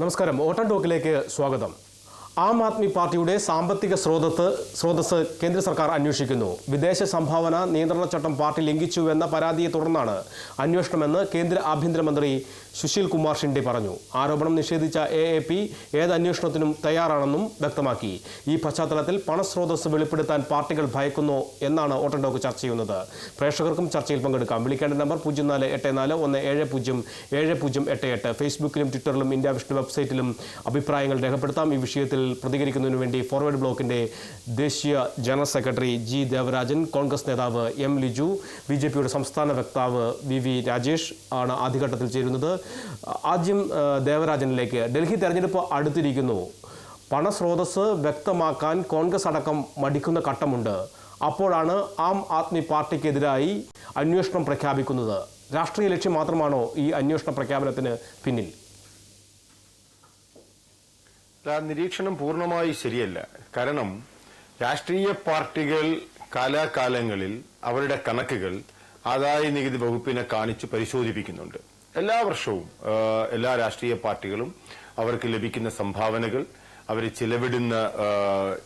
നമസ്കാരം. ഓട്ടം ടോക്കിലേക്ക് സ്വാഗതം. ആം ആദ്മി പാർട്ടിയുടെ സാമ്പത്തിക സ്രോതസ് സ്രോതസ് കേന്ദ്ര സർക്കാർ അന്വേഷിക്കുന്നു. വിദേശ സംഭാവന നിയന്ത്രണ ചട്ടം പാർട്ടി ലംഘിച്ചു എന്ന പരാതിയെ തുടർന്നാണ് അന്വേഷണമെന്ന് കേന്ദ്ര ആഭ്യന്തരമന്ത്രി സുശീൽ കുമാർ ഷിൻഡെ പറഞ്ഞു. ആരോപണം നിഷേധിച്ച എ എ പി ഏത് അന്വേഷണത്തിനും തയ്യാറാണെന്നും വ്യക്തമാക്കി. ഈ പശ്ചാത്തലത്തിൽ പണസ്രോതസ് വെളിപ്പെടുത്താൻ പാർട്ടികൾ ഭയക്കുന്നു എന്നാണ് ഓട്ടൻഡോക്ക് ചർച്ച ചെയ്യുന്നത്. പ്രേക്ഷകർക്കും ചർച്ചയിൽ പങ്കെടുക്കാം. വിളിക്കേണ്ട നമ്പർ പൂജ്യം നാല് എട്ട് നാല് ഒന്ന് ഏഴ് പൂജ്യം ഏഴ് പൂജ്യം എട്ട് എട്ട്. ഫേസ്ബുക്കിലും ട്വിറ്ററിലും ഇന്ത്യ വിഷ്ണു വെബ്സൈറ്റിലും അഭിപ്രായങ്ങൾ രേഖപ്പെടുത്താം. ഈ വിഷയത്തിൽ പ്രതികരിക്കുന്നതിനു വേണ്ടി ഫോർവേഡ് ബ്ലോക്കിന്റെ ദേശീയ general secretary G Devarajan Congress നേതാവ് എം ലിജു ബി ജെ പിയുടെ സംസ്ഥാന വക്താവ് വി വി രാജേഷ് ആണ് ആദ്യഘട്ടത്തിൽ ചേരുന്നത്. ആദ്യം ദേവരാജനിലേക്ക്. ഡൽഹി തെരഞ്ഞെടുപ്പ് അടുത്തിരിക്കുന്നു. പണസ്രോതസ് വ്യക്തമാക്കാൻ കോൺഗ്രസ് അടക്കം മടിക്കുന്ന ഘട്ടമുണ്ട്. അപ്പോഴാണ് ആം ആദ്മി പാർട്ടിക്കെതിരായി അന്വേഷണം പ്രഖ്യാപിക്കുന്നത്. രാഷ്ട്രീയ ലക്ഷ്യം മാത്രമാണോ ഈ അന്വേഷണ പ്രഖ്യാപനത്തിന് പിന്നിൽ? നിരീക്ഷണം പൂർണമായി ശരിയല്ല. കാരണം രാഷ്ട്രീയ പാർട്ടികൾ കാലാകാലങ്ങളിൽ അവരുടെ കണക്കുകൾ ആദായ നികുതി വകുപ്പിനെ കാണിച്ച് പരിശോധിപ്പിക്കുന്നുണ്ട്. എല്ലാ വർഷവും എല്ലാ രാഷ്ട്രീയ പാർട്ടികളും അവർക്ക് ലഭിക്കുന്ന സംഭാവനകൾ അവർ ചിലവിടുന്ന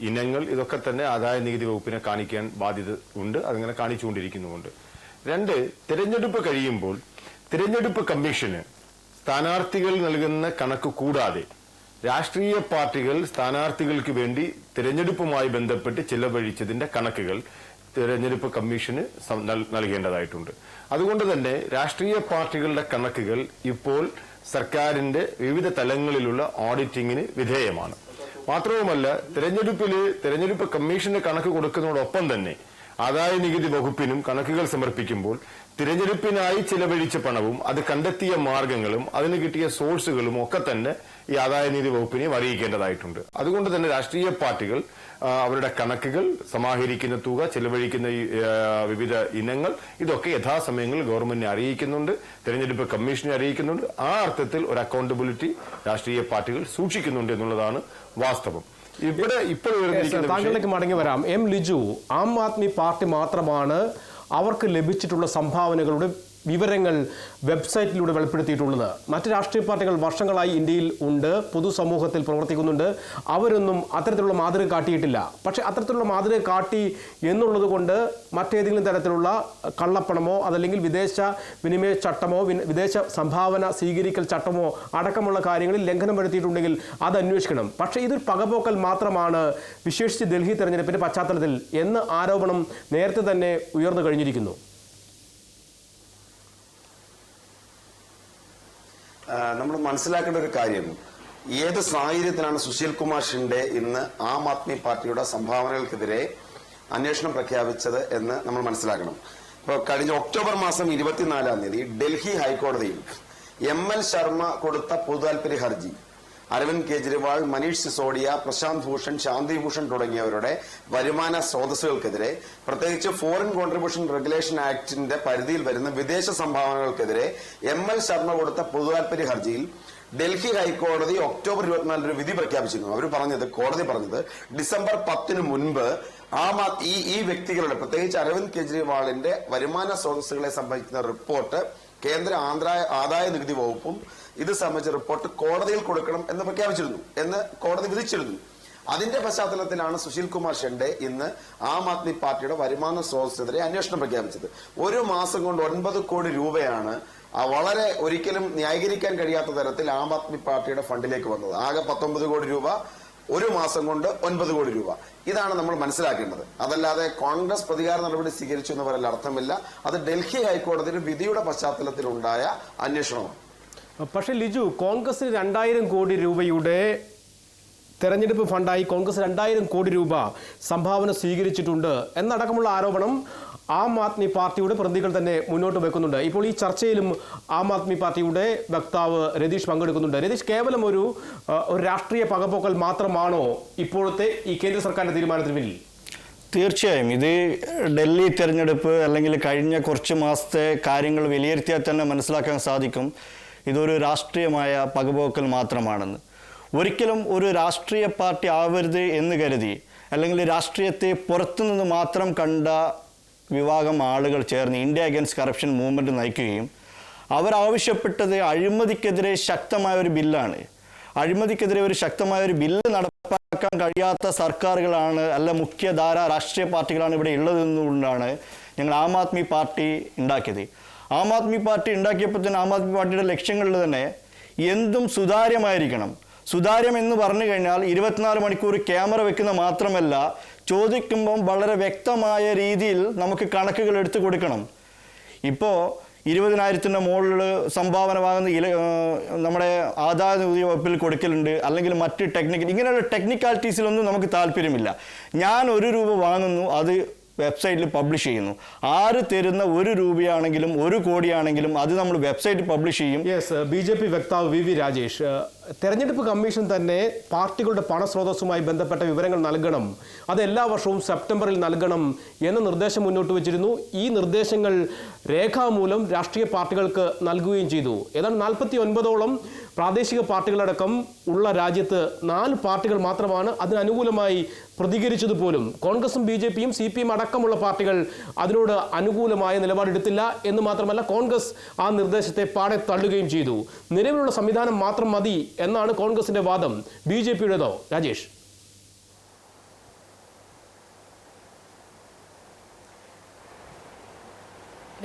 ഇനങ്ങൾ ഇതൊക്കെ തന്നെ ആദായ നികുതി വകുപ്പിനെ കാണിക്കാൻ ബാധ്യത ഉണ്ട് അതങ്ങനെ കാണിച്ചുകൊണ്ടിരിക്കുന്നുമുണ്ട്. രണ്ട് തിരഞ്ഞെടുപ്പ് കഴിയുമ്പോൾ തിരഞ്ഞെടുപ്പ് കമ്മീഷന് സ്ഥാനാർത്ഥികൾ നൽകുന്ന കണക്ക് കൂടാതെ രാഷ്ട്രീയ പാർട്ടികൾ സ്ഥാനാർത്ഥികൾക്ക് വേണ്ടി തിരഞ്ഞെടുപ്പുമായി ബന്ധപ്പെട്ട് ചിലവഴിച്ചതിന്റെ കണക്കുകൾ തിരഞ്ഞെടുപ്പ് കമ്മീഷന് നൽകേണ്ടതായിട്ടുണ്ട്. അതുകൊണ്ട് തന്നെ രാഷ്ട്രീയ പാർട്ടികളുടെ കണക്കുകൾ ഇപ്പോൾ സർക്കാരിന്റെ വിവിധ തലങ്ങളിലുള്ള ഓഡിറ്റിംഗിന് വിധേയമാണ്. മാത്രവുമല്ല തിരഞ്ഞെടുപ്പിൽ തിരഞ്ഞെടുപ്പ് കമ്മീഷന് കണക്ക് കൊടുക്കുന്നതോടൊപ്പം തന്നെ ആദായ നികുതി വകുപ്പിനും കണക്കുകൾ സമർപ്പിക്കുമ്പോൾ തിരഞ്ഞെടുപ്പിനായി ചിലവഴിച്ച പണവും അത് കണ്ടെത്തിയ മാർഗങ്ങളും അതിന് കിട്ടിയ സോഴ്സുകളും ഒക്കെ തന്നെ ഈ ആദായ നികുതി വകുപ്പിനെയും അറിയിക്കേണ്ടതായിട്ടുണ്ട് അതുകൊണ്ട് തന്നെ രാഷ്ട്രീയ പാർട്ടികൾ അവരുടെ കണക്കുകൾ സമാഹരിക്കുന്ന തുക ചിലവഴിക്കുന്ന വിവിധ ഇനങ്ങൾ ഇതൊക്കെ യഥാസമയങ്ങളിൽ ഗവൺമെന്റിനെ അറിയിക്കുന്നുണ്ട് തെരഞ്ഞെടുപ്പ് കമ്മീഷനെ അറിയിക്കുന്നുണ്ട്. ആ അർത്ഥത്തിൽ ഒരു അക്കൌണ്ടബിലിറ്റി രാഷ്ട്രീയ പാർട്ടികൾ സൂക്ഷിക്കുന്നുണ്ട് എന്നുള്ളതാണ് വാസ്തവം. ഇവിടെ ഇപ്പോൾ താങ്കളിലേക്ക് മടങ്ങി വരാം. എം ലിജു ആം ആദ്മി പാർട്ടി മാത്രമാണ് അവർക്ക് ലഭിച്ചിട്ടുള്ള സംഭാവനകളുടെ വിവരങ്ങൾ വെബ്സൈറ്റിലൂടെ വെളിപ്പെടുത്തിയിട്ടുള്ളത്. മറ്റ് രാഷ്ട്രീയ പാർട്ടികൾ വർഷങ്ങളായി ഇന്ത്യയിൽ ഉണ്ട് പൊതുസമൂഹത്തിൽ പ്രവർത്തിക്കുന്നുണ്ട്. അവരൊന്നും അത്തരത്തിലുള്ള മാതൃക കാട്ടിയിട്ടില്ല. പക്ഷേ അത്തരത്തിലുള്ള മാതൃക കാട്ടി എന്നുള്ളത് കൊണ്ട് മറ്റേതെങ്കിലും തരത്തിലുള്ള കള്ളപ്പണമോ അതല്ലെങ്കിൽ വിദേശ വിനിമയ ചട്ടമോ വിദേശ സംഭാവന സ്വീകരിക്കൽ ചട്ടമോ അടക്കമുള്ള കാര്യങ്ങളിൽ ലംഘനം വരുത്തിയിട്ടുണ്ടെങ്കിൽ അത് അന്വേഷിക്കണം. പക്ഷേ ഇതൊരു പകപോക്കൽ മാത്രമാണ് വിശേഷിച്ച് ഡൽഹി തെരഞ്ഞെടുപ്പിന്റെ പശ്ചാത്തലത്തിൽ എന്ന് ആരോപണം നേരത്തെ തന്നെ ഉയർന്നു കഴിഞ്ഞിരിക്കുന്നു. നമ്മൾ മനസ്സിലാക്കേണ്ട ഒരു കാര്യം. ഏത് സാഹചര്യത്തിലാണ് സുശീൽ കുമാർ ഷിൻഡെ ഇന്ന് ആം ആദ്മി പാർട്ടിയുടെ സംഭാവനകൾക്കെതിരെ അന്വേഷണം പ്രഖ്യാപിച്ചത് എന്ന് നമ്മൾ മനസ്സിലാക്കണം. ഇപ്പോൾ കഴിഞ്ഞ ഒക്ടോബർ മാസം ഇരുപത്തിനാലാം തീയതി ഡൽഹി ഹൈക്കോടതിയിൽ എം എൽ ശർമ്മ കൊടുത്ത പൊതുതാൽപര്യ ഹർജി. അരവിന്ദ് കെജ്രിവാൾ മനീഷ് സിസോഡിയ പ്രശാന്ത് ഭൂഷൺ ശാന്തി ഭൂഷൺ തുടങ്ങിയവരുടെ വരുമാന സ്രോതസ്സുകൾക്കെതിരെ പ്രത്യേകിച്ച് ഫോറിൻ കോൺട്രിബ്യൂഷൻ റെഗുലേഷൻ ആക്ടിന്റെ പരിധിയിൽ വരുന്ന വിദേശ സംഭാവനകൾക്കെതിരെ എം എൽ ശർമ്മ കൊടുത്ത പൊതുതാൽപര്യ ഹർജിയിൽ ഡൽഹി ഹൈക്കോടതി ഒക്ടോബർ ഇരുപത്തിനാലിന് ഒരു വിധി പ്രഖ്യാപിച്ചിരുന്നു. അവർ പറഞ്ഞത് കോടതി പറഞ്ഞത് ഡിസംബർ പത്തിന് മുൻപ് ആം ഈ ഈ വ്യക്തികളുടെ പ്രത്യേകിച്ച് അരവിന്ദ് കെജ്രിവാളിന്റെ വരുമാന സ്രോതസ്സുകളെ സംബന്ധിക്കുന്ന റിപ്പോർട്ട് കേന്ദ്ര ആന്ധ്ര ആദായ നികുതി വകുപ്പും ഇത് സംബന്ധിച്ച റിപ്പോർട്ട് കോടതിയിൽ കൊടുക്കണം എന്ന് പ്രഖ്യാപിച്ചിരുന്നു എന്ന് കോടതി വിധിച്ചിരുന്നു. അതിന്റെ പശ്ചാത്തലത്തിലാണ് സുശീൽ കുമാർ ഷെൻഡെ ഇന്ന് ആം ആദ്മി പാർട്ടിയുടെ വരുമാന സ്രോതസ്സിനെതിരെ അന്വേഷണം പ്രഖ്യാപിച്ചത്. ഒരു മാസം കൊണ്ട് ഒൻപത് കോടി രൂപയാണ് വളരെ ഒരിക്കലും ന്യായീകരിക്കാൻ കഴിയാത്ത തരത്തിൽ ആം ആദ്മി പാർട്ടിയുടെ ഫണ്ടിലേക്ക് വന്നത്. ആകെ പത്തൊമ്പത് കോടി രൂപ ഒരു മാസം കൊണ്ട് ഒൻപത് കോടി രൂപ. ഇതാണ് നമ്മൾ മനസ്സിലാക്കേണ്ടത്. അതല്ലാതെ കോൺഗ്രസ് പ്രതികാര നടപടി സ്വീകരിച്ചു എന്ന് പറയാൻ അർത്ഥമില്ല. അത് ഡൽഹി ഹൈക്കോടതിയുടെ വിധിയുടെ പശ്ചാത്തലത്തിലുണ്ടായ അന്വേഷണമാണ്. പക്ഷേ ലിജു കോൺഗ്രസിന് രണ്ടായിരം കോടി രൂപയുടെ തെരഞ്ഞെടുപ്പ് ഫണ്ടായി കോൺഗ്രസ് രണ്ടായിരം കോടി രൂപ സംഭാവന സ്വീകരിച്ചിട്ടുണ്ട് എന്നടക്കമുള്ള ആരോപണം ആം ആദ്മി പാർട്ടിയുടെ പ്രതികൾ തന്നെ മുന്നോട്ട് വെക്കുന്നുണ്ട്. ഇപ്പോൾ ഈ ചർച്ചയിലും ആം ആദ്മി പാർട്ടിയുടെ വക്താവ് രതീഷ് പങ്കെടുക്കുന്നുണ്ട്. രതീഷ് കേവലം ഒരു ഒരു രാഷ്ട്രീയ പകപോക്കൽ മാത്രമാണോ ഇപ്പോഴത്തെ ഈ കേന്ദ്ര സർക്കാരിന്റെ തീരുമാനത്തിന് പിന്നിൽ? തീർച്ചയായും. ഇത് ഡൽഹി തെരഞ്ഞെടുപ്പ് അല്ലെങ്കിൽ കഴിഞ്ഞ കുറച്ച് മാസത്തെ കാര്യങ്ങൾ വിലയിരുത്തിയാൽ തന്നെ മനസ്സിലാക്കാൻ സാധിക്കും. ഇതൊരു രാഷ്ട്രീയമായ പകപോക്കൽ മാത്രമാണെന്ന്. ഒരിക്കലും ഒരു രാഷ്ട്രീയ പാർട്ടി ആവരുത് എന്ന് കരുതി അല്ലെങ്കിൽ രാഷ്ട്രീയത്തെ പുറത്തുനിന്ന് മാത്രം കണ്ട വിഭാഗം ആളുകൾ ചേർന്ന് ഇന്ത്യ അഗൻസ്റ്റ് കറപ്ഷൻ മൂവ്മെന്റ് നയിക്കുകയും അവരാവശ്യപ്പെട്ടത് അഴിമതിക്കെതിരെ ശക്തമായ ഒരു ബില്ലാണ്. അഴിമതിക്കെതിരെ ഒരു ശക്തമായ ഒരു ബില്ല് നടപ്പാക്കാൻ കഴിയാത്ത സർക്കാരുകളാണ് അല്ല മുഖ്യധാര രാഷ്ട്രീയ പാർട്ടികളാണ് ഇവിടെ ഉള്ളതെന്നുകൊണ്ടാണ് ഞങ്ങൾ ആം ആദ്മി പാർട്ടി ഉണ്ടാക്കിയത്. ആം ആദ്മി പാർട്ടി ഉണ്ടാക്കിയപ്പോൾ തന്നെ ആം ആദ്മി പാർട്ടിയുടെ ലക്ഷ്യങ്ങളിൽ തന്നെ എന്തും സുതാര്യമായിരിക്കണം. സുതാര്യം എന്ന് പറഞ്ഞു കഴിഞ്ഞാൽ ഇരുപത്തിനാല് മണിക്കൂർ ക്യാമറ വെക്കുന്ന മാത്രമല്ല ചോദിക്കുമ്പം വളരെ വ്യക്തമായ രീതിയിൽ നമുക്ക് കണക്കുകൾ എടുത്തു കൊടുക്കണം. ഇപ്പോൾ ഇരുപതിനായിരത്തിന്റെ മുകളിൽ സംഭാവന വാങ്ങുന്ന ഇല നമ്മുടെ ആദായ നികുതി വകുപ്പിൽ കൊടുക്കലുണ്ട് അല്ലെങ്കിൽ മറ്റ് ടെക്നിക്കൽ ഇങ്ങനെയുള്ള ടെക്നിക്കാലിറ്റീസിലൊന്നും നമുക്ക് താല്പര്യമില്ല. ഞാൻ ഒരു രൂപ വാങ്ങുന്നു അത് വെബ്സൈറ്റിൽ പബ്ലിഷ് ചെയ്യുന്നു. ആര് തരുന്ന ഒരു രൂപയാണെങ്കിലും ഒരു കോടിയാണെങ്കിലും അത് നമ്മൾ വെബ്സൈറ്റ് പബ്ലിഷ് ചെയ്യും. യെസ് ബി ജെ പി വക്താവ് വി വി രാജേഷ് തെരഞ്ഞെടുപ്പ് കമ്മീഷൻ തന്നെ പാർട്ടികളുടെ പണസ്രോതസ്സുമായി ബന്ധപ്പെട്ട വിവരങ്ങൾ നൽകണം. അത് എല്ലാ വർഷവും സെപ്റ്റംബറിൽ നൽകണം എന്ന നിർദ്ദേശം മുന്നോട്ട് വച്ചിരുന്നു. ഈ നിർദ്ദേശങ്ങൾ രേഖാമൂലം രാഷ്ട്രീയ പാർട്ടികൾക്ക് നൽകുകയും ചെയ്തു. ഏതാണ്ട് നാൽപ്പത്തി ഒൻപതോളം പ്രാദേശിക പാർട്ടികളടക്കം ഉള്ള രാജ്യത്ത് നാല് പാർട്ടികൾ മാത്രമാണ് അതിനനുകൂലമായി പ്രതികരിച്ചത് പോലും. കോൺഗ്രസും ബി ജെ പിയും സി പി എം അടക്കമുള്ള പാർട്ടികൾ അതിനോട് അനുകൂലമായ നിലപാടെടുത്തില്ല എന്ന് മാത്രമല്ല കോൺഗ്രസ് ആ നിർദ്ദേശത്തെ പാടെ തള്ളുകയും ചെയ്തു. നിലവിലുള്ള സംവിധാനം മാത്രം മതി എന്നാണ് കോൺഗ്രസിന്റെ വാദം. ബി ജെ പിയുടേതോ? രാജേഷ്.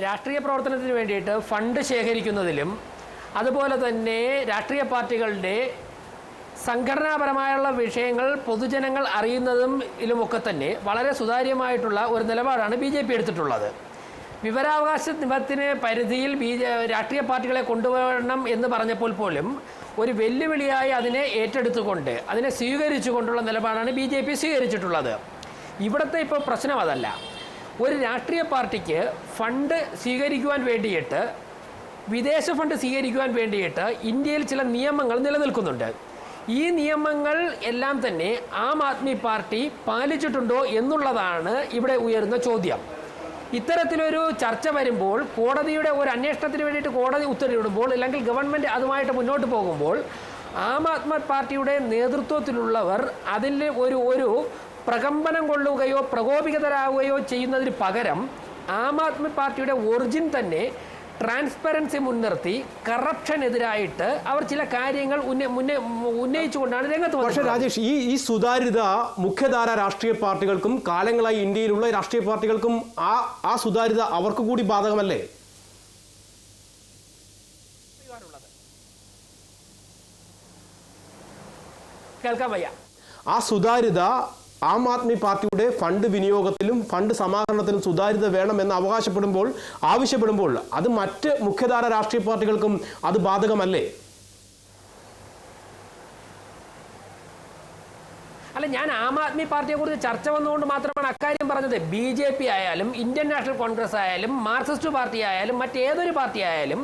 രാഷ്ട്രീയ പ്രവർത്തനത്തിന് വേണ്ടിയിട്ട് ഫണ്ട് ശേഖരിക്കുന്നതിലും അതുപോലെ തന്നെ രാഷ്ട്രീയ പാർട്ടികളുടെ സംഘടനാപരമായുള്ള വിഷയങ്ങൾ പൊതുജനങ്ങൾ അറിയുന്നതും ഇതിലുമൊക്കെ തന്നെ വളരെ സുതാര്യമായിട്ടുള്ള ഒരു നിലപാടാണ് ബി എടുത്തിട്ടുള്ളത്. വിവരാവകാശ നിയമത്തിന് പരിധിയിൽ ബി ജെ രാഷ്ട്രീയ പാർട്ടികളെ കൊണ്ടുവരണം എന്ന് പറഞ്ഞപ്പോൾ പോലും ഒരു വെല്ലുവിളിയായി അതിനെ ഏറ്റെടുത്തുകൊണ്ട് അതിനെ സ്വീകരിച്ചുകൊണ്ടുള്ള നിലപാടാണ് ബി ജെ പി സ്വീകരിച്ചിട്ടുള്ളത്. ഇവിടുത്തെ ഇപ്പോൾ പ്രശ്നം അതല്ല. ഒരു രാഷ്ട്രീയ പാർട്ടിക്ക് ഫണ്ട് സ്വീകരിക്കുവാൻ വേണ്ടിയിട്ട് വിദേശ ഫണ്ട് സ്വീകരിക്കുവാൻ വേണ്ടിയിട്ട് ഇന്ത്യയിൽ ചില നിയമങ്ങൾ നിലനിൽക്കുന്നുണ്ട്. ഈ നിയമങ്ങൾ എല്ലാം തന്നെ ആം ആദ്മി പാർട്ടി പാലിച്ചിട്ടുണ്ടോ എന്നുള്ളതാണ് ഇവിടെ ഉയരുന്ന ചോദ്യം. ഇത്തരത്തിലൊരു ചർച്ച വരുമ്പോൾ കോടതിയുടെ ഒരു അന്വേഷണത്തിന് വേണ്ടിയിട്ട് കോടതി ഉത്തരവിടുമ്പോൾ അല്ലെങ്കിൽ ഗവൺമെന്റ് അതുമായിട്ട് മുന്നോട്ട് പോകുമ്പോൾ ആം ആദ്മി പാർട്ടിയുടെ നേതൃത്വത്തിലുള്ളവർ അതിൽ ഒരു ഒരു പ്രകമ്പനം കൊള്ളുകയോ പ്രകോപിതരാകുകയോ ചെയ്യുന്നതിന് പകരം ആം ആദ്മി പാർട്ടിയുടെ ഒറിജിൻ തന്നെ ട്രാൻസ്പെറൻസി മുൻനിർത്തി കറപ്ഷനെതിരായിട്ട് അവർ ചില കാര്യങ്ങൾ ഉന്നയിച്ചുകൊണ്ടാണ് രംഗത്ത് പക്ഷേ രാജേഷ് ഈ ഈ സുതാര്യത മുഖ്യധാര രാഷ്ട്രീയ പാർട്ടികൾക്കും കാലങ്ങളായി ഇന്ത്യയിലുള്ള രാഷ്ട്രീയ പാർട്ടികൾക്കും ആ ആ സുതാര്യത അവർക്ക് കൂടി ബാധകമല്ലേ? കേൾക്കാൻ വയ്യ. ആ സുതാര്യത ആം ആദ്മി പാർട്ടിയുടെ ഫണ്ട് വിനിയോഗത്തിലും ഫണ്ട് സമാഹരണത്തിലും സുതാര്യത വേണമെന്ന് അവകാശപ്പെടുമ്പോൾ ആവശ്യപ്പെടുമ്പോൾ അത് മറ്റ് മുഖ്യധാര രാഷ്ട്രീയ പാർട്ടികൾക്കും അത് ബാധകമല്ലേ? അല്ല ഞാൻ ആം ആദ്മി പാർട്ടിയെ കുറിച്ച് ചർച്ച വന്നുകൊണ്ട് മാത്രമാണ് അക്കാര്യം പറഞ്ഞത് ബി ജെ പി ആയാലും ഇന്ത്യൻ നാഷണൽ കോൺഗ്രസ് ആയാലും മാർക്സിസ്റ്റ് പാർട്ടി ആയാലും മറ്റേതൊരു പാർട്ടി ആയാലും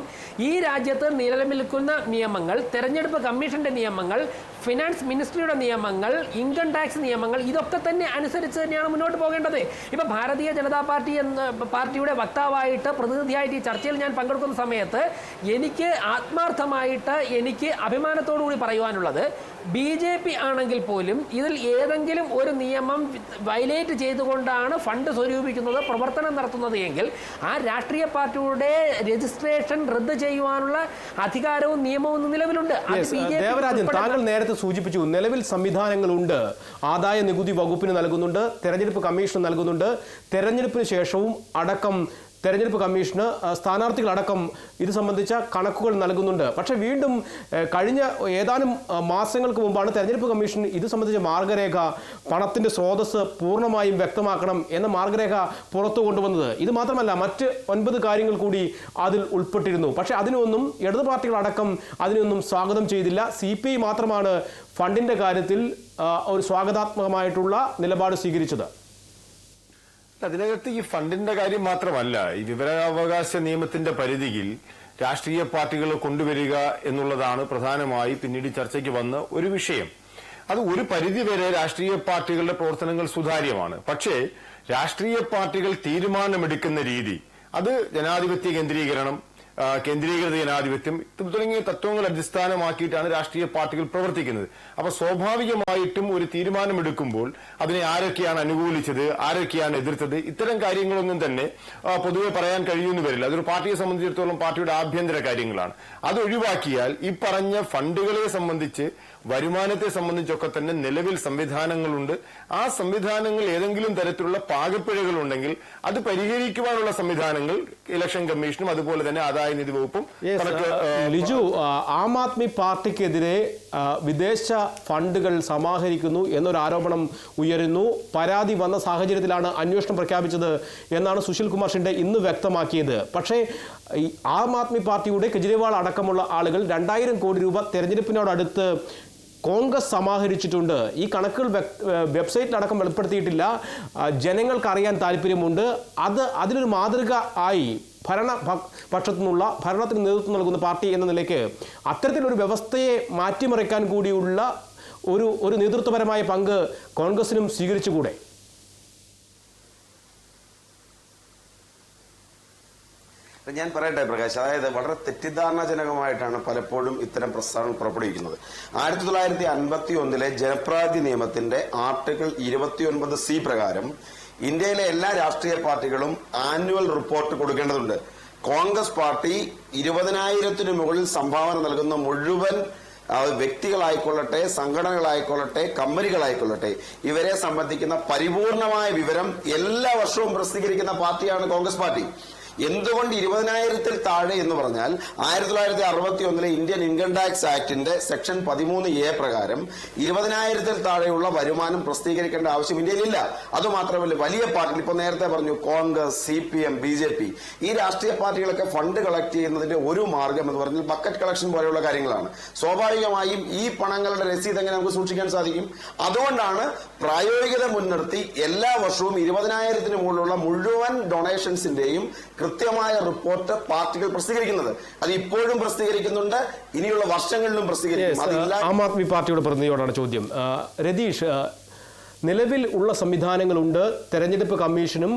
ഈ രാജ്യത്ത് നിലനിൽക്കുന്ന നിയമങ്ങൾ തെരഞ്ഞെടുപ്പ് കമ്മീഷന്റെ നിയമങ്ങൾ ഫിനാൻസ് മിനിസ്ട്രിയുടെ നിയമങ്ങൾ ഇൻകം ടാക്സ് നിയമങ്ങൾ ഇതൊക്കെ തന്നെ അനുസരിച്ച് തന്നെയാണ് മുന്നോട്ട് പോകേണ്ടത്. ഇപ്പം ഭാരതീയ ജനതാ പാർട്ടി എന്ന പാർട്ടിയുടെ വക്താവായിട്ട് പ്രതിനിധിയായിട്ട് ഈ ചർച്ചയിൽ ഞാൻ പങ്കെടുക്കുന്ന സമയത്ത് എനിക്ക് ആത്മാർത്ഥമായിട്ട് എനിക്ക് അഭിമാനത്തോടു കൂടി പറയുവാനുള്ളത് ബി ജെ പി ആണെങ്കിൽ പോലും ഇതിൽ ഏതെങ്കിലും ഒരു നിയമം വയലേറ്റ് ചെയ്തുകൊണ്ടാണ് ഫണ്ട് സ്വരൂപിക്കുന്നത് പ്രവർത്തനം നടത്തുന്നത് എങ്കിൽ ആ രാഷ്ട്രീയ പാർട്ടിയുടെ രജിസ്ട്രേഷൻ റദ്ദ് ചെയ്യുവാനുള്ള അധികാരവും നിയമവും നിലവിലുണ്ട്. ദേവരാജൻ താങ്കൾ നേരത്തെ സൂചിപ്പിച്ചു നിലവിൽ സംവിധാനങ്ങളുണ്ട്. ആദായ നികുതി വകുപ്പിന് നൽകുന്നുണ്ട് തെരഞ്ഞെടുപ്പ് കമ്മീഷന് നൽകുന്നുണ്ട്. തെരഞ്ഞെടുപ്പിന് ശേഷവും അടക്കം തെരഞ്ഞെടുപ്പ് കമ്മീഷന് സ്ഥാനാർത്ഥികളടക്കം ഇത് സംബന്ധിച്ച കണക്കുകൾ നൽകുന്നുണ്ട്. പക്ഷേ വീണ്ടും കഴിഞ്ഞ ഏതാനും മാസങ്ങൾക്ക് മുമ്പാണ് തെരഞ്ഞെടുപ്പ് കമ്മീഷൻ ഇത് സംബന്ധിച്ച മാർഗരേഖ പണത്തിന്റെ സ്രോതസ് പൂർണമായും വ്യക്തമാക്കണം എന്ന മാർഗരേഖ പുറത്തു കൊണ്ടുവന്നത്. ഇത് മാത്രമല്ല മറ്റ് ഒൻപത് കാര്യങ്ങൾ കൂടി അതിൽ ഉൾപ്പെട്ടിരുന്നു. പക്ഷേ അതിനൊന്നും ഇടതു പാർട്ടികളടക്കം അതിനൊന്നും സ്വാഗതം ചെയ്തില്ല. സി മാത്രമാണ് ഫണ്ടിന്റെ കാര്യത്തിൽ ഒരു സ്വാഗതാത്മകമായിട്ടുള്ള നിലപാട് സ്വീകരിച്ചത്. അതിനകത്ത് ഈ ഫണ്ടിന്റെ കാര്യം മാത്രമല്ല ഈ വിവരാവകാശ നിയമത്തിന്റെ പരിധിയിൽ രാഷ്ട്രീയ പാർട്ടികൾ കൊണ്ടുവരിക എന്നുള്ളതാണ് പ്രധാനമായി പിന്നീട് ചർച്ചയ്ക്ക് വന്ന ഒരു വിഷയം. അത് ഒരു പരിധിവരെ രാഷ്ട്രീയ പാർട്ടികളുടെ പ്രവർത്തനങ്ങൾ സുതാര്യമാണ്. പക്ഷേ രാഷ്ട്രീയ പാർട്ടികൾ തീരുമാനമെടുക്കുന്ന രീതി അത് ജനാധിപത്യ കേന്ദ്രീകരണം കേന്ദ്രീകൃത ജനാധിപത്യം തുടങ്ങിയ തത്വങ്ങൾ അടിസ്ഥാനമാക്കിയിട്ടാണ് രാഷ്ട്രീയ പാർട്ടികൾ പ്രവർത്തിക്കുന്നത്. അപ്പൊ സ്വാഭാവികമായിട്ടും ഒരു തീരുമാനമെടുക്കുമ്പോൾ അതിനെ ആരൊക്കെയാണ് അനുകൂലിച്ചത് ആരൊക്കെയാണ് എതിർത്തത് ഇത്തരം കാര്യങ്ങളൊന്നും തന്നെ പൊതുവെ പറയാൻ കഴിയുമെന്ന് വരില്ല. അതൊരു പാർട്ടിയെ സംബന്ധിച്ചിടത്തോളം പാർട്ടിയുടെ ആഭ്യന്തര കാര്യങ്ങളാണ്. അത് ഒഴിവാക്കിയാൽ ഈ പറഞ്ഞ ഫണ്ടുകളെ സംബന്ധിച്ച് വരുമാനത്തെ സംബന്ധിച്ചൊക്കെ തന്നെ നിലവിൽ സംവിധാനങ്ങളുണ്ട്. ആ സംവിധാനങ്ങൾ ഏതെങ്കിലും തരത്തിലുള്ള പാകപ്പിഴകൾ ഉണ്ടെങ്കിൽ അത് പരിഹരിക്കുവാനുള്ള സംവിധാനങ്ങൾ ഇലക്ഷൻ കമ്മീഷനും അതുപോലെ തന്നെ ആദായ നികുതി വകുപ്പും ലിജു ആ, ആദ്മി പാർട്ടിക്കെതിരെ വിദേശ ഫണ്ടുകൾ സമാഹരിക്കുന്നു എന്നൊരു ആരോപണം ഉയരുന്നു. പരാതി വന്ന സാഹചര്യത്തിലാണ് അന്വേഷണം പ്രഖ്യാപിച്ചത് എന്നാണ് സുശീൽ കുമാർ ഷിൻഡെ ഇന്ന് വ്യക്തമാക്കിയത്. പക്ഷേ ആം ആദ്മി പാർട്ടിയുടെ കെജ്രിവാൾ അടക്കമുള്ള ആളുകൾ രണ്ടായിരം കോടി രൂപ തെരഞ്ഞെടുപ്പിനോടടുത്ത് കോൺഗ്രസ് സമാഹരിച്ചിട്ടുണ്ട്. ഈ കണക്കുകൾ വെബ്സൈറ്റിലടക്കം വെളിപ്പെടുത്തിയിട്ടില്ല. ആ, ജനങ്ങൾക്ക് അറിയാൻ താല്പര്യമുണ്ട്. അത് അതിനൊരു മാതൃക ആയി ഭരണ പക്ഷത്തു നിന്നുള്ള ഭരണത്തിന് നേതൃത്വം നൽകുന്ന പാർട്ടി എന്ന നിലയ്ക്ക് അത്തരത്തിലൊരു വ്യവസ്ഥയെ മാറ്റിമറിക്കാൻ കൂടിയുള്ള ഒരു ഒരു നേതൃത്വപരമായ പങ്ക് കോൺഗ്രസിനും സ്വീകരിച്ചുകൂടെ? ഞാൻ പറയട്ടെ പ്രകാശ് അതായത് വളരെ തെറ്റിദ്ധാരണാജനകമായിട്ടാണ് പലപ്പോഴും ഇത്തരം പ്രസ്താവനകൾ പുറപ്പെടുവിക്കുന്നത്. ആയിരത്തി തൊള്ളായിരത്തി അൻപത്തി ഒന്നിലെ ജനപ്രാതി നിയമത്തിന്റെ ആർട്ടിക്കിൾ ഇരുപത്തിയൊൻപത് സി പ്രകാരം ഇന്ത്യയിലെ എല്ലാ രാഷ്ട്രീയ പാർട്ടികളും ആനുവൽ റിപ്പോർട്ട് കൊടുക്കേണ്ടതുണ്ട്. കോൺഗ്രസ് പാർട്ടി ഇരുപതിനായിരത്തിന് മുകളിൽ സംഭാവന നൽകുന്ന മുഴുവൻ വ്യക്തികളായിക്കൊള്ളട്ടെ സംഘടനകളായിക്കൊള്ളട്ടെ കമ്പനികളായിക്കൊള്ളട്ടെ ഇവരെ സംബന്ധിക്കുന്ന പരിപൂർണമായ വിവരം എല്ലാ വർഷവും പ്രസിദ്ധീകരിക്കുന്ന പാർട്ടിയാണ് കോൺഗ്രസ് പാർട്ടി. എന്തുകൊണ്ട് ഇരുപതിനായിരത്തിൽ താഴെ എന്ന് പറഞ്ഞാൽ ആയിരത്തി തൊള്ളായിരത്തി അറുപത്തി ഒന്നിലെ ഇന്ത്യൻ ഇൻകം ടാക്സ് ആക്ടിന്റെ സെക്ഷൻ പതിമൂന്ന് എ പ്രകാരം ഇരുപതിനായിരത്തിൽ താഴെയുള്ള വരുമാനം പ്രസിദ്ധീകരിക്കേണ്ട ആവശ്യം ഇന്ത്യയിലില്ല. അതുമാത്രമല്ല വലിയ പാർട്ടികൾ ഇപ്പൊ നേരത്തെ പറഞ്ഞു Congress C P M B J P ഈ രാഷ്ട്രീയ പാർട്ടികളൊക്കെ ഫണ്ട് കളക്ട് ചെയ്യുന്നതിന്റെ ഒരു മാർഗം എന്ന് പറഞ്ഞാൽ ബക്കറ്റ് കളക്ഷൻ പോലെയുള്ള കാര്യങ്ങളാണ്. സ്വാഭാവികമായും ഈ പണങ്ങളുടെ രസീത് എങ്ങനെ നമുക്ക് സൂക്ഷിക്കാൻ സാധിക്കും? അതുകൊണ്ടാണ് പ്രായോഗികത മുൻനിർത്തി എല്ലാ വർഷവും ഇരുപതിനായിരത്തിന് മുകളിലുള്ള മുഴുവൻ ഡൊണേഷൻസിന്റെയും കൃത്യമായ റിപ്പോർട്ട് പാർട്ടികൾ പ്രസിദ്ധീകരിക്കുന്നത്. അത് ഇപ്പോഴും പ്രസിദ്ധീകരിക്കുന്നുണ്ട് ഇനിയുള്ള വർഷങ്ങളിലും പ്രസിദ്ധീകരിക്കും. ആം ആദ്മി പാർട്ടിയുടെ പ്രതിനിധിയോടാണ് ചോദ്യം. രതീഷ് നിലവിൽ ഉള്ള സംവിധാനങ്ങളുണ്ട് തെരഞ്ഞെടുപ്പ് കമ്മീഷനും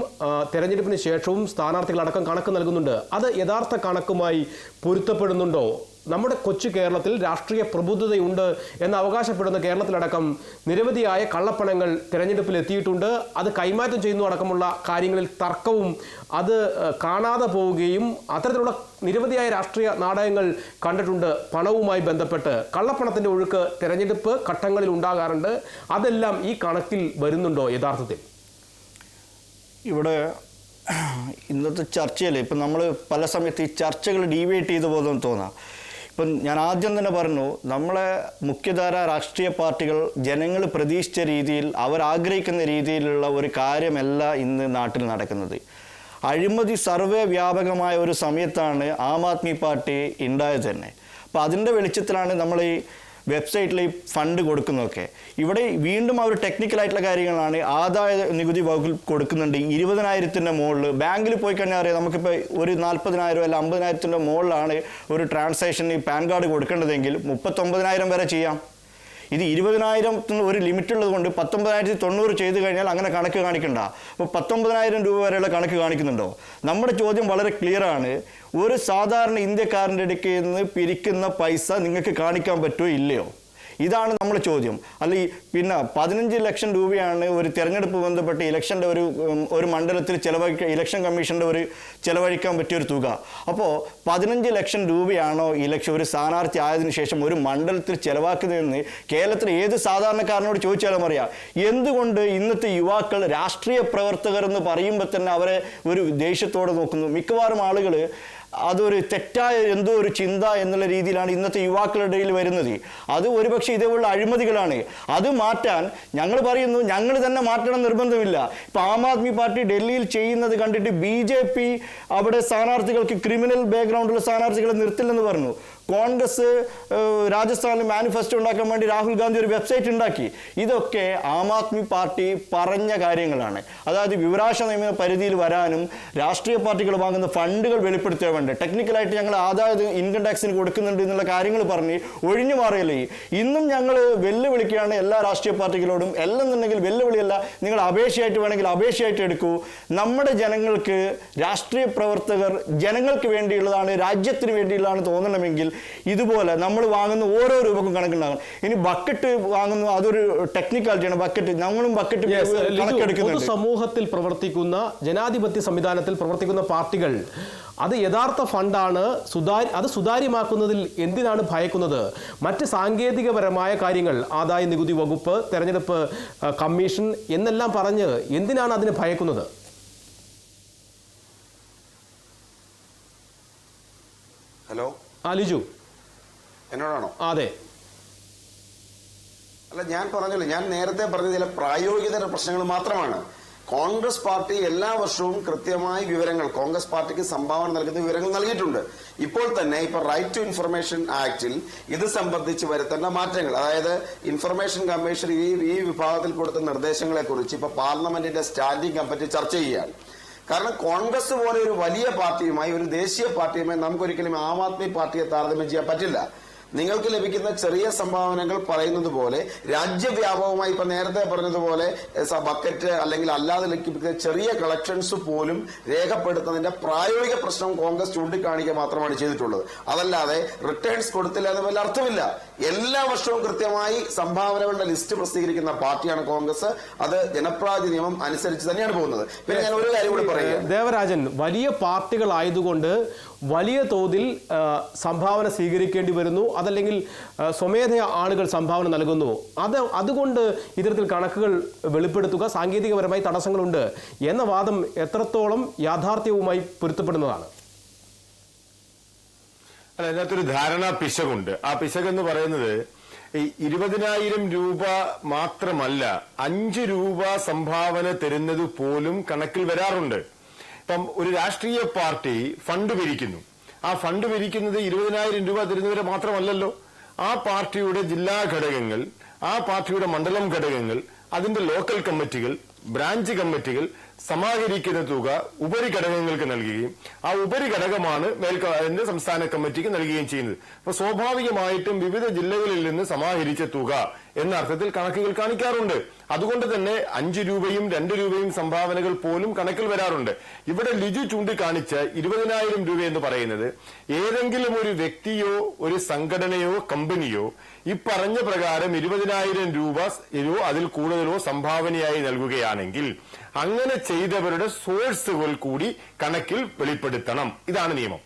തെരഞ്ഞെടുപ്പിന് ശേഷവും സ്ഥാനാർത്ഥികളടക്കം കണക്ക് നൽകുന്നുണ്ട്. അത് യഥാർത്ഥ കണക്കുമായി പൊരുത്തപ്പെടുന്നുണ്ടോ? നമ്മുടെ കൊച്ചു കേരളത്തിൽ രാഷ്ട്രീയ പ്രബുദ്ധതയുണ്ട് എന്ന് അവകാശപ്പെടുന്ന കേരളത്തിലടക്കം നിരവധിയായ കള്ളപ്പണങ്ങൾ തിരഞ്ഞെടുപ്പിൽ എത്തിയിട്ടുണ്ട്. അത് കൈമാറ്റം ചെയ്യുന്നു അടക്കമുള്ള കാര്യങ്ങളിൽ തർക്കവും അത് കാണാതെ പോവുകയും അത്തരത്തിലുള്ള നിരവധിയായ രാഷ്ട്രീയ നാടകങ്ങൾ കണ്ടിട്ടുണ്ട് പണവുമായി ബന്ധപ്പെട്ട്. കള്ളപ്പണത്തിന്റെ ഒഴുക്ക് തിരഞ്ഞെടുപ്പ് ഘട്ടങ്ങളിൽ ഉണ്ടാകാറുണ്ട്. അതെല്ലാം ഈ കണക്കിൽ വരുന്നുണ്ടോ യഥാർത്ഥത്തിൽ? ഇവിടെ ഇന്നത്തെ ചർച്ചയിൽ ഇപ്പം നമ്മൾ പല സമയത്ത് ഈ ചർച്ചകൾ ഡീവേറ്റ് ചെയ്തു പോകുന്നു തോന്നാം. ഇപ്പം ഞാൻ ആദ്യം തന്നെ പറഞ്ഞു നമ്മളെ മുഖ്യധാര രാഷ്ട്രീയ പാർട്ടികൾ ജനങ്ങൾ പ്രതീക്ഷിച്ച രീതിയിൽ അവർ ആഗ്രഹിക്കുന്ന രീതിയിലുള്ള ഒരു കാര്യമല്ല ഇന്ന് നാട്ടിൽ നടക്കുന്നത്. അഴിമതി സർവേ വ്യാപകമായ ഒരു സമയത്താണ് ആം ആദ്മി പാർട്ടി ഉണ്ടായത് തന്നെ. അപ്പോൾ അതിന്റെ വെളിച്ചത്തിലാണ് നമ്മൾ ഈ വെബ്സൈറ്റിൽ ഈ ഫണ്ട് കൊടുക്കുന്നതൊക്കെ. ഇവിടെ വീണ്ടും അവർ ടെക്നിക്കലായിട്ടുള്ള കാര്യങ്ങളാണ് ആദായ നികുതി വകുപ്പിൽ കൊടുക്കുന്നുണ്ട്. ഇരുപതിനായിരത്തിന്റെ മുകളിൽ ബാങ്കിൽ പോയി കഴിഞ്ഞാൽ അറിയാം നമുക്കിപ്പോൾ ഒരു നാൽപ്പതിനായിരം അല്ല അമ്പതിനായിരത്തിന്റെ മുകളിലാണ് ഒരു ട്രാൻസാക്ഷൻ ഈ പാൻ കാർഡ് കൊടുക്കേണ്ടതെങ്കിൽ മുപ്പത്തൊമ്പതിനായിരം വരെ ചെയ്യാം. ഇത് ഇരുപതിനായിരത്തിന് ഒരു ലിമിറ്റ് ഉള്ളത് കൊണ്ട് പത്തൊമ്പതിനായിരത്തി തൊണ്ണൂറ് ചെയ്ത് കഴിഞ്ഞാൽ അങ്ങനെ കണക്ക് കാണിക്കണ്ട. അപ്പോൾ പത്തൊമ്പതിനായിരം രൂപ വരെയുള്ള കണക്ക് കാണിക്കുന്നുണ്ടോ? നമ്മുടെ ചോദ്യം വളരെ ക്ലിയർ ആണ്. ഒരു സാധാരണ ഇന്ത്യക്കാരന്റെ അടുക്കിൽ നിന്ന് പിരിക്കുന്ന പൈസ നിങ്ങൾക്ക് കാണിക്കാൻ പറ്റുമോ ഇല്ലയോ? ഇതാണ് നമ്മൾ ചോദ്യം. അല്ല പിന്നെ പതിനഞ്ച് ലക്ഷം രൂപയാണ് ഒരു തിരഞ്ഞെടുപ്പ് ബന്ധപ്പെട്ട് ഇലക്ഷന്റെ ഒരു ഒരു മണ്ഡലത്തിൽ ചിലവഴിക്കാൻ ഇലക്ഷൻ കമ്മീഷന്റെ ഒരു ചിലവഴിക്കാൻ പറ്റിയൊരു തുക. അപ്പോൾ പതിനഞ്ച് ലക്ഷം രൂപയാണോ ഇലക്ഷൻ ഒരു സ്ഥാനാർത്ഥി ആയതിനു ശേഷം ഒരു മണ്ഡലത്തിൽ ചിലവാക്കുന്നതെന്ന് കേരളത്തിലെ ഏത് സാധാരണക്കാരനോട് ചോദിച്ചാലും അറിയാം. എന്തുകൊണ്ട് ഇന്നത്തെ യുവാക്കൾ രാഷ്ട്രീയ പ്രവർത്തകർ എന്ന് പറയുമ്പോൾ തന്നെ അവരെ ഒരു ദേഷ്യത്തോടെ നോക്കുന്നു. മിക്കവാറും ആളുകൾ അതൊരു തെറ്റായ എന്തോ ഒരു ചിന്ത എന്നുള്ള രീതിയിലാണ് ഇന്നത്തെ യുവാക്കളുടെ ഇടയിൽ വരുന്നത്. അത് ഒരുപക്ഷെ ഇതേപോലുള്ള അഴിമതികളാണ്. അത് മാറ്റാൻ ഞങ്ങൾ പറയുന്നു ഞങ്ങൾ തന്നെ മാറ്റണം നിർബന്ധമില്ല. ഇപ്പം ആം ആദ്മി പാർട്ടി ഡൽഹിയിൽ ചെയ്യുന്നത് കണ്ടിട്ട് ബി അവിടെ സ്ഥാനാർത്ഥികൾക്ക് ക്രിമിനൽ ബാക്ക്ഗ്രൗണ്ടുള്ള സ്ഥാനാർത്ഥികളെ നിർത്തില്ലെന്ന് പറഞ്ഞു. കോൺഗ്രസ് രാജസ്ഥാനിൽ മാനിഫെസ്റ്റോ ഉണ്ടാക്കാൻ വേണ്ടി രാഹുൽ ഗാന്ധി ഒരു വെബ്സൈറ്റ് ഉണ്ടാക്കി. ഇതൊക്കെ ആം ആദ്മി പാർട്ടി പറഞ്ഞ കാര്യങ്ങളാണ്. അതായത് വിവരാശ നിയമ പരിധിയിൽ വരാനും രാഷ്ട്രീയ പാർട്ടികൾ വാങ്ങുന്ന ഫണ്ടുകൾ വെളിപ്പെടുത്താൻ വേണ്ടി. ടെക്നിക്കലായിട്ട് ഞങ്ങൾ ആദായ ഇൻകം ടാക്സിന് കൊടുക്കുന്നുണ്ട് എന്നുള്ള കാര്യങ്ങൾ പറഞ്ഞ് ഒഴിഞ്ഞു മാറിയല്ലേ. ഇന്നും ഞങ്ങൾ വെല്ലുവിളിക്കുകയാണ് എല്ലാ രാഷ്ട്രീയ പാർട്ടികളോടും. എല്ലാം എന്നുണ്ടെങ്കിൽ വെല്ലുവിളിയല്ല നിങ്ങൾ അപേക്ഷയായിട്ട് വേണമെങ്കിൽ അപേക്ഷയായിട്ട് എടുക്കൂ. നമ്മുടെ ജനങ്ങൾക്ക് രാഷ്ട്രീയ പ്രവർത്തകർ ജനങ്ങൾക്ക് വേണ്ടിയുള്ളതാണ് രാജ്യത്തിന് വേണ്ടിയുള്ളതാണ് തോന്നണമെങ്കിൽ ഇതുപോലെ നമ്മൾ വാങ്ങുന്ന ഓരോ രൂപക്കും കണക്കുണ്ടാകണം. ഇനി ബക്കറ്റ് വാങ്ങുന്ന അതൊരു ടെക്നിക്കാലിറ്റിയാണ് ബക്കറ്റ് നമ്മളും ബക്കറ്റ് കണക്കെടുക്കുന്നത് സമൂഹത്തിൽ പ്രവർത്തിക്കുന്ന ജനാധിപത്യ സംവിധാനത്തിൽ പ്രവർത്തിക്കുന്ന പാർട്ടികൾ അത് യഥാർത്ഥ ഫണ്ടാണ് സുതാര്യ അത് സുതാര്യമാക്കുന്നതിൽ എന്തിനാണ് ഭയക്കുന്നത്? മറ്റ് സാങ്കേതികപരമായ കാര്യങ്ങൾ ആദായ നികുതി വകുപ്പ് തെരഞ്ഞെടുപ്പ് കമ്മീഷൻ എന്നെല്ലാം പറഞ്ഞ് എന്തിനാണ് അതിന് ഭയക്കുന്നത്? ആ ലിജു. എന്നോടാണോ? അതെ. അല്ല ഞാൻ പറഞ്ഞല്ലോ. ഞാൻ നേരത്തെ പറഞ്ഞ ചില പ്രായോഗികതര പ്രശ്നങ്ങൾ മാത്രമാണ്. കോൺഗ്രസ് പാർട്ടി എല്ലാ വർഷവും കൃത്യമായ വിവരങ്ങൾ കോൺഗ്രസ് പാർട്ടിക്ക് സംഭാവന നൽകുന്ന വിവരങ്ങൾ നൽകിയിട്ടുണ്ട്. ഇപ്പോൾ തന്നെ ഇപ്പൊ റൈറ്റ് ടു ഇൻഫർമേഷൻ ആക്ടിൽ ഇത് സംബന്ധിച്ച് വരുത്തേണ്ട മാറ്റങ്ങൾ. അതായത് ഇൻഫർമേഷൻ കമ്മീഷൻ ഈ ഈ വിഭാഗത്തിൽ കൊടുത്ത നിർദ്ദേശങ്ങളെ കുറിച്ച് ഇപ്പൊ പാർലമെന്റിന്റെ സ്റ്റാൻഡിംഗ് കമ്മിറ്റി ചർച്ച ചെയ്യുകയാണ്. കാരണം കോൺഗ്രസ് പോലെ ഒരു വലിയ പാർട്ടിയുമായി ഒരു ദേശീയ പാർട്ടിയുമായി നമുക്കൊരിക്കലും ആം ആദ്മി പാർട്ടിയെ താരതമ്യം ചെയ്യാൻ പറ്റില്ല. നിങ്ങൾക്ക് ലഭിക്കുന്ന ചെറിയ സംഭാവനകൾ പറയുന്നത് പോലെ രാജ്യവ്യാപകമായി ഇപ്പൊ നേരത്തെ പറഞ്ഞതുപോലെ ബക്കറ്റ് അല്ലെങ്കിൽ അല്ലാതെ ലഭിക്കുന്ന ചെറിയ കളക്ഷൻസ് പോലും രേഖപ്പെടുത്തുന്നതിന്റെ പ്രായോഗിക പ്രശ്നം കോൺഗ്രസ് ചൂണ്ടിക്കാണിക്കുക മാത്രമാണ് ചെയ്തിട്ടുള്ളത്. അതല്ലാതെ റിട്ടേൺസ് കൊടുത്തില്ല എന്ന് വല്ല അർത്ഥമില്ല. എല്ലാ വർഷവും കൃത്യമായി സംഭാവനകളുടെ ലിസ്റ്റ് പ്രസിദ്ധീകരിക്കുന്ന പാർട്ടിയാണ് കോൺഗ്രസ്. അത് ജനപ്രാതി നിയമം അനുസരിച്ച് തന്നെയാണ് പോകുന്നത്. പിന്നെ ഞാൻ ഒരു കാര്യം കൂടി പറയുക ദേവരാജൻ വലിയ പാർട്ടികളായതുകൊണ്ട് വലിയ തോതിൽ സംഭാവന സ്വീകരിക്കേണ്ടി വരുന്നു. അതല്ലെങ്കിൽ സ്വമേധയ ആളുകൾ സംഭാവന നൽകുന്നു. അത് അതുകൊണ്ട് ഇത്തരത്തിൽ കണക്കുകൾ വെളിപ്പെടുത്തുക സാങ്കേതികപരമായി തടസ്സങ്ങളുണ്ട് എന്ന വാദം എത്രത്തോളം യാഥാർത്ഥ്യവുമായി പൊരുത്തപ്പെടുന്നതാണ്. അല്ല അതിനകത്തൊരു ധാരണാ പിശകുണ്ട്. ആ പിശക് എന്ന് പറയുന്നത് ഈ ഇരുപതിനായിരം രൂപ മാത്രമല്ല അഞ്ച് രൂപ സംഭാവന തരുന്നത് പോലും കണക്കിൽ വരാറുണ്ട്. ഇപ്പം ഒരു രാഷ്ട്രീയ പാർട്ടി ഫണ്ട് പിരിക്കുന്നു ആ ഫണ്ട് പിരിക്കുന്നത് ഇരുപതിനായിരം രൂപ തരുന്നവരെ മാത്രമല്ലല്ലോ. ആ പാർട്ടിയുടെ ജില്ലാ ഘടകങ്ങൾ ആ പാർട്ടിയുടെ മണ്ഡലം ഘടകങ്ങൾ അതിന്റെ ലോക്കൽ കമ്മിറ്റികൾ ബ്രാഞ്ച് കമ്മിറ്റികൾ സമാഹരിക്കുന്ന തുക ഉപരിഘടകങ്ങൾക്ക് നൽകുകയും ആ ഉപരിഘടകമാണ് മേൽക്ക അതിന്റെ സംസ്ഥാന കമ്മിറ്റിക്ക് നൽകുകയും ചെയ്യുന്നത്. അപ്പൊ സ്വാഭാവികമായിട്ടും വിവിധ ജില്ലകളിൽ നിന്ന് സമാഹരിച്ച തുക എന്ന അർത്ഥത്തിൽ കണക്കുകൾ കാണിക്കാറുണ്ട്. അതുകൊണ്ട് തന്നെ അഞ്ച് രൂപയും രണ്ട് രൂപയും സംഭാവനകൾ പോലും കണക്കിൽ വരാറുണ്ട്. ഇവിടെ ലിജു ചൂണ്ടിക്കാണിച്ച ഇരുപതിനായിരം രൂപ എന്ന് പറയുന്നത് ഏതെങ്കിലും ഒരു വ്യക്തിയോ ഒരു സംഘടനയോ കമ്പനിയോ ഈ പറഞ്ഞ പ്രകാരം ഇരുപതിനായിരം രൂപയോ അതിൽ കൂടുതലോ സംഭാവനയായി നൽകുകയാണെങ്കിൽ അങ്ങനെ ചെയ്തവരുടെ സോഴ്സുകൾ കൂടി കണക്കിൽ വെളിപ്പെടുത്തണം. ഇതാണ് നിയമം.